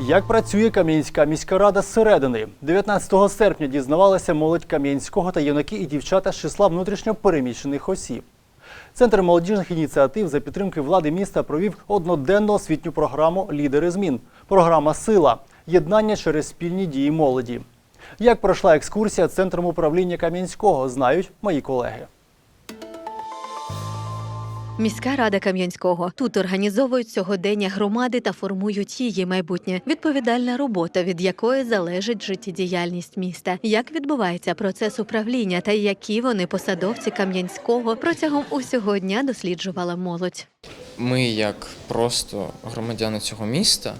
Як працює Кам'янська міська рада зсередини? 19 серпня дізнавалася молодь Кам'янського та юнаки і дівчата з числа внутрішньо переміщених осіб. Центр молодіжних ініціатив за підтримки влади міста провів одноденну освітню програму Лідери змін. Програма Сила єднання через спільні дії молоді. Як пройшла екскурсія центром управління Кам'янського, знають мої колеги. Міська рада Кам'янського тут організовують сьогодення громади та формують її майбутнє. Відповідальна робота, від якої залежить життєдіяльність міста. Як відбувається процес управління та які вони посадовці Кам'янського протягом усього дня досліджувала молодь. Ми, як просто громадяни цього міста,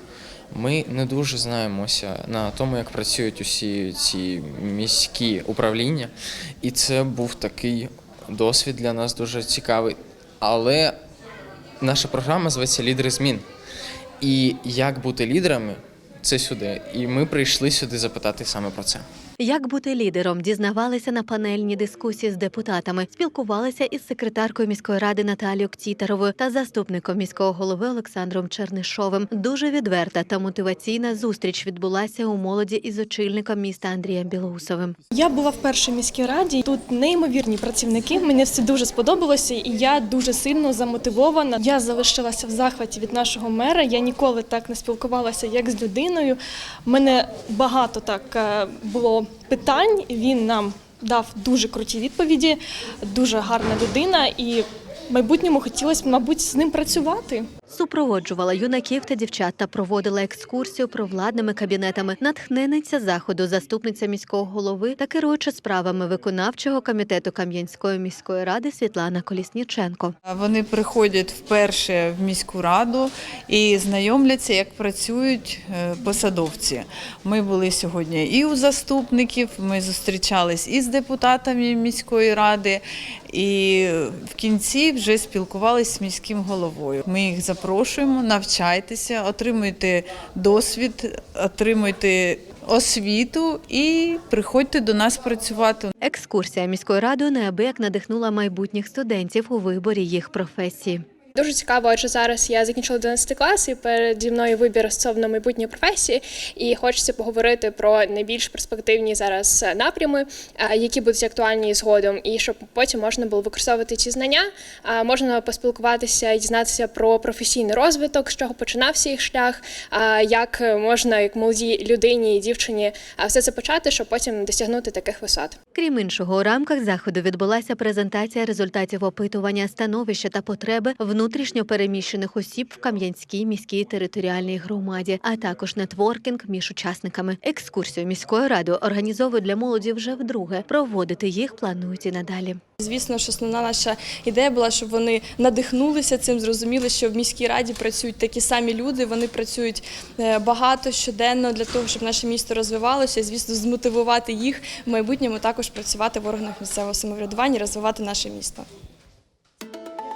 ми не дуже знаємося на тому, як працюють усі ці міські управління. І це був такий досвід для нас дуже цікавий. Але наша програма зветься Лідери змін. І як бути лідерами це сюди. І ми прийшли сюди запитати саме про це. Як бути лідером, дізнавалися на панельній дискусії з депутатами, спілкувалися із секретаркою міської ради Наталією Ктітаровою та заступником міського голови Олександром Чернишовим. Дуже відверта та мотиваційна зустріч відбулася у молоді із очільником міста Андрієм Білоусовим. Я була в міській раді. Тут неймовірні працівники. Мені все дуже сподобалося, і я дуже сильно замотивована. Я залишилася в захваті від нашого мера. Я ніколи так не спілкувалася, як з людиною. Мене багато так е, було питань. Він нам дав дуже круті відповіді, дуже гарна людина, і в майбутньому хотілося мабуть, з ним працювати. Супроводжувала юнаків та дівчат та проводила екскурсію провладними кабінетами. Натхненниця заходу, заступниця міського голови та керуюча справами виконавчого комітету Кам'янської міської ради Світлана Колісніченко. Вони приходять вперше в міську раду і знайомляться, як працюють е, посадовці. Ми були сьогодні і у заступників, ми зустрічались і з депутатами міської ради, і в кінці вже спілкувалися з міським головою. Ми їх запрошуємо, навчайтеся, отримуйте досвід, отримуйте освіту і приходьте до нас працювати. Екскурсія міською радою неабияк надихнула майбутніх студентів у виборі їх професії. Дуже цікаво, адже зараз я закінчила 11 клас і переді мною вибір стосовно майбутньої професії, і хочеться поговорити про найбільш перспективні зараз напрями, які будуть актуальні згодом, і щоб потім можна було використовувати ці знання. Можна поспілкуватися і дізнатися про професійний розвиток, з чого починався їх шлях, як можна як молодій людині і дівчині все це почати, щоб потім досягнути таких висот. Крім іншого, у рамках заходу відбулася презентація результатів опитування становища та потреби внутрішньо переміщених осіб в Кам'янській міській територіальній громаді, а також нетворкінг між учасниками. Екскурсію міської ради організовують для молоді вже вдруге. Проводити їх планують і надалі. Звісно, що основна наша ідея була, щоб вони надихнулися цим, зрозуміли, що в міській раді працюють такі самі люди. Вони працюють е, багато щоденно для того, щоб наше місто розвивалося. Звісно, змотивувати їх в майбутньому також працювати в органах місцевого самоврядування, розвивати наше місто.